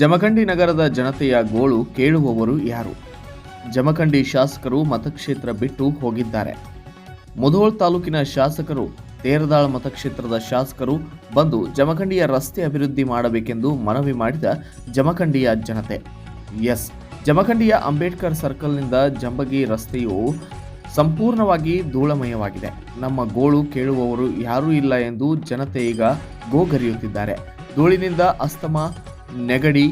ಜಮಖಂಡಿ ನಗರದ ಜನತೆಯ ಗೋಳು ಕೇಳುವವರು ಯಾರು? ಜಮಖಂಡಿ ಶಾಸಕರು ಮತಕ್ಷೇತ್ರ ಬಿಟ್ಟು ಹೋಗಿದ್ದಾರೆ. ಮುಧೋಳ್ ತಾಲೂಕಿನ ಶಾಸಕರು, ತೇರದಾಳ್ ಮತಕ್ಷೇತ್ರದ ಶಾಸಕರು ಬಂದು ಜಮಖಂಡಿಯ ರಸ್ತೆ ಅಭಿವೃದ್ಧಿ ಮಾಡಬೇಕೆಂದು ಮನವಿ ಮಾಡಿದ ಜಮಖಂಡಿಯ ಜನತೆ. ಎಸ್. ಜಮಖಂಡಿಯ ಅಂಬೇಡ್ಕರ್ ಸರ್ಕಲ್ನಿಂದ ಜಂಬಗಿ ರಸ್ತೆಯು ಸಂಪೂರ್ಣವಾಗಿ ಧೂಳಮಯವಾಗಿದೆ. ನಮ್ಮ ಗೋಳು ಕೇಳುವವರು ಯಾರೂ ಇಲ್ಲ ಎಂದು ಜನತೆ ಈಗ ಗೋಗರಿಯುತ್ತಿದ್ದಾರೆ. ಧೂಳಿನಿಂದ ಅಸ್ತಮ ನೆಗಡಿ,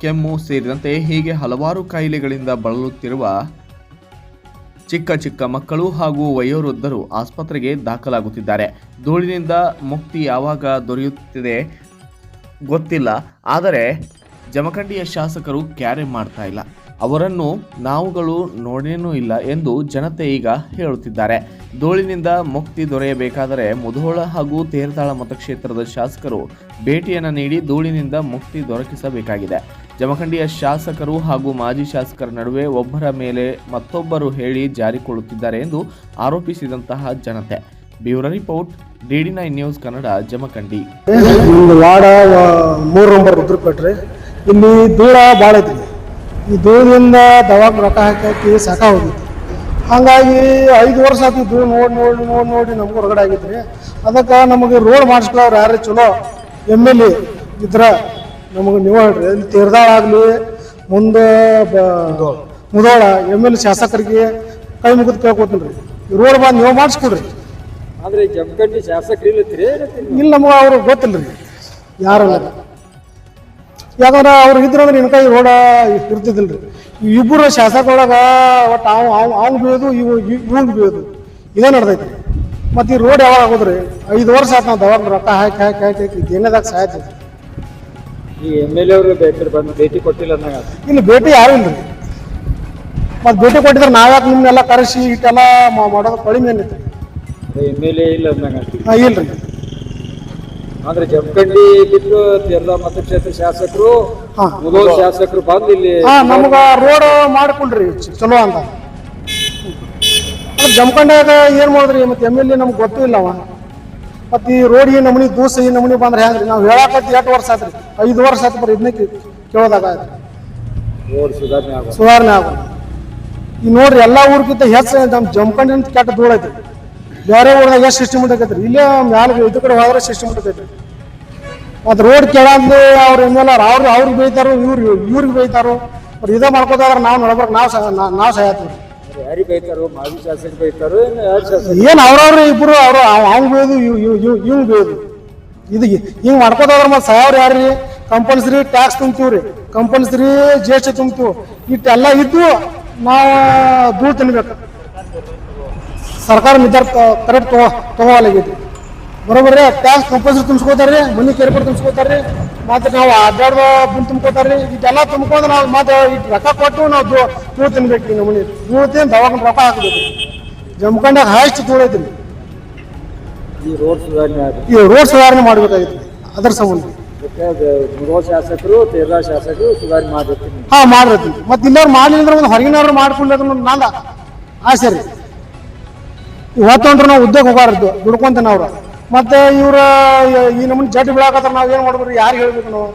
ಕೆಮ್ಮು ಸೇರಿದಂತೆ ಹೀಗೆ ಹಲವಾರು ಕಾಯಿಲೆಗಳಿಂದ ಬಳಲುತ್ತಿರುವ ಚಿಕ್ಕ ಚಿಕ್ಕ ಮಕ್ಕಳು ಹಾಗೂ ವಯೋವೃದ್ಧರು ಆಸ್ಪತ್ರೆಗೆ ದಾಖಲಾಗುತ್ತಿದ್ದಾರೆ. ಧೂಳಿನಿಂದ ಮುಕ್ತಿ ಯಾವಾಗ ದೊರೆಯುತ್ತಿದೆ ಗೊತ್ತಿಲ್ಲ, ಆದರೆ ಜಮಖಂಡಿಯ ಶಾಸಕರು ಕ್ಯಾರೆ ಮಾಡ್ತಾ ಇಲ್ಲ. ಅವರನ್ನು ನಾವುಗಳು ನೋಡೇನೂ ಇಲ್ಲ ಎಂದು ಜನತೆ ಈಗ ಹೇಳುತ್ತಿದ್ದಾರೆ. ಧೂಳಿನಿಂದ ಮುಕ್ತಿ ದೊರೆಯಬೇಕಾದರೆ ಮುಧೋಳ ಹಾಗೂ ತೇರ್ತಾಳ ಮತಕ್ಷೇತ್ರದ ಶಾಸಕರು ಭೇಟಿಯನ್ನು ನೀಡಿ ಧೂಳಿನಿಂದ ಮುಕ್ತಿ ದೊರಕಿಸಬೇಕಾಗಿದೆ. ಜಮಖಂಡಿಯ ಶಾಸಕರು ಹಾಗೂ ಮಾಜಿ ಶಾಸಕರ ನಡುವೆ ಒಬ್ಬರ ಮೇಲೆ ಮತ್ತೊಬ್ಬರು ಹೇಳಿ ಜಾರಿಕೊಳ್ಳುತ್ತಿದ್ದಾರೆ ಎಂದು ಆರೋಪಿಸಿದಂತಹ ಜನತೆ. Bureau report DD nine news Kannada, Jamkhandi. ಮೂರು ನಂಬರ್ ಇಲ್ಲಿ ಧೂಳ ಭಾಳ ಈ ಧೂಳಿನಿಂದ ದವಾಗ ರೊಕ್ಕ ಹಾಕಿ ಸಾಕ ಹೋಗಿತ್ತು. ಹಾಗಾಗಿ ಐದು ವರ್ಷ ಆಯ್ತು ಧೂಳು ನೋಡಿ ನೋಡಿ ನೋಡಿ ನೋಡಿ ನಮಗೂ ಹೊರಗಡೆ ಆಗೈತ್ರಿ ಅದಕ್ಕೆ ನಮಗೆ ರೋಡ್ ಮಾಡಿಸ್ಕೊಳ್ಳೋರು ಯಾರು ಚಲೋ ಎಂ ಎಲ್ ಎ ಇದ್ರ ನಮಗೆ ನೀವು ಹೇಳ್ರಿ. ಇಲ್ಲಿ ತೀರ್ದಾಳ ಆಗಲಿ ಮುಂದೆ ಮುದೋಳ ಎಂ ಎಲ್ ಎ ಶಾಸಕರಿಗೆ ಕೈ ಮುಗಿದು ಕೇಳ್ಕೊತೀನಿ ರೀ. ರೋಡ್ ಬಂದು ನೀವು ಮಾಡಿಸ್ಕೊಡ್ರಿ. ಆದ್ರೆ ಜಮಖಂಡಿ ಶಾಸಕರು ಇಲ್ಲ ಇಲ್ಲಿ ನಮಗೆ ಅವ್ರಿಗೆ ಗೊತ್ತಿಲ್ಲ ರೀ. ಯಾರು ಯಾಕಂದ್ರೆ ಅವ್ರು ಇದ್ರಂದ್ರೆ ನಿನ್ನ ಕೈ ರೋಡ ಇರ್ತಿದ್ದಿಲ್ಲ ರೀ ಇಬ್ಬರು ಶಾಸಕರೊಳಗೆ ಒಟ್ಟು ಅವ್ ಅವ್ ಅವ್ನು ಬೀಳೋದು ಇವು ಇವಂಗೆ ಬೀಳೋದು. ಇದೇ ನಡ್ದೈತಿ ಮತ್ತು ಈ ರೋಡ್ ಯಾವಾಗ ಆಗೋದ್ರಿ ಐದು ವರ್ಷ ಆಯ್ತು ನಾವು ದವಾಖಾನೆ ರೊಕ್ಕ ಹಾಕಿ ಹಾಕಿ ಹಾಕಿ ಹಾಕಿ ದೇನದಾಗ ಸಾಯ್ತೈತಿ ಈ ಎಂ ಎಲ್ ಎ ಅವರು ಭೇಟಿ ಬಂದು ಭೇಟಿ ಕೊಟ್ಟಿಲ್ಲ ಅಂದಾಗ. ಇಲ್ಲಿ ಭೇಟಿ ಯಾರು ಇಲ್ಲ ರೀ ಮತ್ತು ಭೇಟಿ ಕೊಟ್ಟಿದ್ರೆ ನಾವ್ಯಾಕೆ ನಿಮ್ಮನ್ನೆಲ್ಲ ಕರೆಸಿ ಇಟ್ಟೆಲ್ಲ ಮಾಡೋದು ಕಡಿಮೆ ಏನಿತ್ತು ಎಂ ಎಲ್ ಎ ಇಲ್ಲ ಅಂದಾಗ. ಹಾಂ ಇಲ್ಲ ರೀ ಆದ್ರೆ ಜಮಖಂಡಿ ಬಿಟ್ಟು ತೆರ್ದ ಮತಕ್ಷೇತ್ರ ಶಾಸಕರು ಹಾ. ಮುದೋಲ್ ಶಾಸಕರು ಬಂದು ಇಲ್ಲಿ ಹಾ ನಮ್ಗ ರೋಡ್ ಮಾಡ್ಕೊಳ್ರಿ ಚ- ಚಲೋ ಅಂತ. ಅದ್ ಜಮಖಂಡ್ಯಾಗ ಏನ್ ಮಾಡಿದ್ರಿ ಮತ್ತೆ ಎಂ ಎಲ್ ಎ ನಮ್ಗೆ ಗೊತ್ತೂ ಇಲ್ಲ ಅವ ಮತ್ತೆ ಈ ರೋಡ್ ಈ ನಮೂನಿ ದೂಸ ಈ ನಮೂನಿ ಬಂದ್ರೆ ಹೆಂಗ್ರಿ? ನಾವು ಹೇಳಕತ್ತಿ ಎಷ್ಟು ವರ್ಷ ಆತ್ರಿ? ಐದು ವರ್ಷ ಆಯ್ತು ಬರ್ರಿ ಇದನ್ನ ಕೇಳೋದಾಗ ಆಯ್ತು. ರೋಡ್ ಸುಧಾರಣೆ ಆಗ ಸುಧಾರಣೆ ಆಗ ಈ ನೋಡ್ರಿ ಎಲ್ಲಾ ಊರ್ಗಿಂತ ಹೆಚ್ಚು ನಮ್ಮ ಜಮಖಂಡಿ ಅಂತ ಕೆಟ್ಟ ಧೂಳ ಐತಿ ಬೇರೆ ಊರಾಗ ಎಷ್ಟು ಸಿಸ್ಟಮ್ ಐತ್ರಿ ಇಲ್ಲೇ ಮ್ಯಾಲ ಇದು ಕಡೆ ಹೋದ್ರೆ ಸಿಸ್ಟಮ್ ಉಂಟಾಕೈತ್ರಿ ಮತ್ತು ರೋಡ್ ಕೆಳಂದು ಅವ್ರ ಎಂ ಎಲ್ ಅವರು ಅವ್ರು ಅವ್ರಿಗೆ ಬೈತಾರೋ ಇವ್ರು ಇವ್ರಿಗೆ ಬೈತಾರೋ ಅವ್ರು ಇದೇ ಮಾಡ್ಕೋತಾರ ನಾವು ನೋಡ್ಬೇಕು ನಾವು ನಾವು ಸಹಾಯತ್ರಿ ಯಾರಿಗೆ ಬೈತಾರೋ ಮಾಜಿ ಶಾಸಕರು ಬೈತಾರೋ ಏನು ಶಾಸಕ ಅವ್ರವ್ರು ಇಬ್ರು ಅವ್ರು ಅವ್ನು ಬೇದು ಇವ್ ಇವು ಇವು ಇವ್ನು ಬೀಳೋದು ಇದು ಹಿಂಗೆ ಮಾಡ್ಕೋತಾದ್ರೆ ಮತ್ತೆ ಸಾಯವ್ರು ಯಾರ್ರಿ? ಕಂಪಲ್ಸರಿ ಟ್ಯಾಕ್ಸ್ ತುಂಬ್ತೀವ್ರಿ. ಕಂಪಲ್ಸರಿ ಜಿ ಎಸ್ ಟಿ ತುಂಬ್ತೀವಿ. ಇಟ್ಟೆಲ್ಲ ಇದ್ದು ನಾವು ಧೂಳು ತಿನ್ಬೇಕು. ಸರ್ಕಾರ ನಿರ್ಧಾರ ಕರೆಕ್ಟ್ ತಗೋ ತಗೋಲಾಗೈತಿ ಬರೋಬರ್ರಿ ಟ್ಯಾಕ್ಸ್ ಕಂಪಲ್ಸರಿ ಮನೆ ಮನಿ ತುಂಬಿಸ್ಕೋತಾರೆ ರೀ ಮತ್ತೆ ನಾವು ಅಡ್ಡಾಡುವ ಬಂದು ತುಂಬ್ಕೋತಾರೆ ತುಂಬ್ಕೋತಾರ್ರಿ ಇದೆಲ್ಲ ತುಂಬ್ಕೊಂಡು ನಾವು ಮತ್ತೆ ಇಟ್ಟು ರೊಕ್ಕ ಕೊಟ್ಟು ನಾವು ದೂ ಧೂಳು ತಿನ್ಬೇಕು ರೀ ನಮ್ಮನೆ ಧೂಳು ತಿಂದು ದವಾಖಾನೆ ರೊಕ್ಕ ಹಾಕ್ಬೇಕು ಜಮಖಂಡಾಗ ಹಾಯಸ್ಟ್ ದೂರ ಐತಿ ಈ ರೋಡ್ ಸುಧಾರಣೆ ಈ ರೋಡ್ ಸುಧಾರಣೆ ಮಾಡ್ಬೇಕಾಗಿತ್ತು ಅದರ ಸಂಬಂಧ. ಶಾಸಕರು ತೇರ್ದ ಶಾಸಕರು ಸುಧಾರಣೆ ಮಾಡಿರ್ತೀನಿ ಹಾ ಮಾಡಿರ್ತೀನಿ ಮತ್ತೆ ಇಲ್ಲವ್ರು ಮಾಡಲಿಲ್ಲ ಅಂದ್ರೆ ಒಂದು ಹೊರಗಿನವ್ರು ಮಾಡ್ಕೊಂಡ್ರೆ ನಂದ ಆಸೆ ರೀ. ಇವತ್ತೊಂಡ್ರು ನಾವು ಉದ್ಯೋಗ ಹೋಗಾರದ್ದು ದುಡ್ಕೊಂತಾನೆ ಅವ್ರು. ಮತ್ತೆ ಇವ್ರ, ಈ ನಮ್ಮನ್ನ ಜಡ್ ಬೀಳಾಕತ್ರ ನಾವ್ ಏನ್ ಮಾಡ್ಬೇಕ್ರಿ ಯಾರು ಹೇಳ್ಬೇಕು ನಾವು?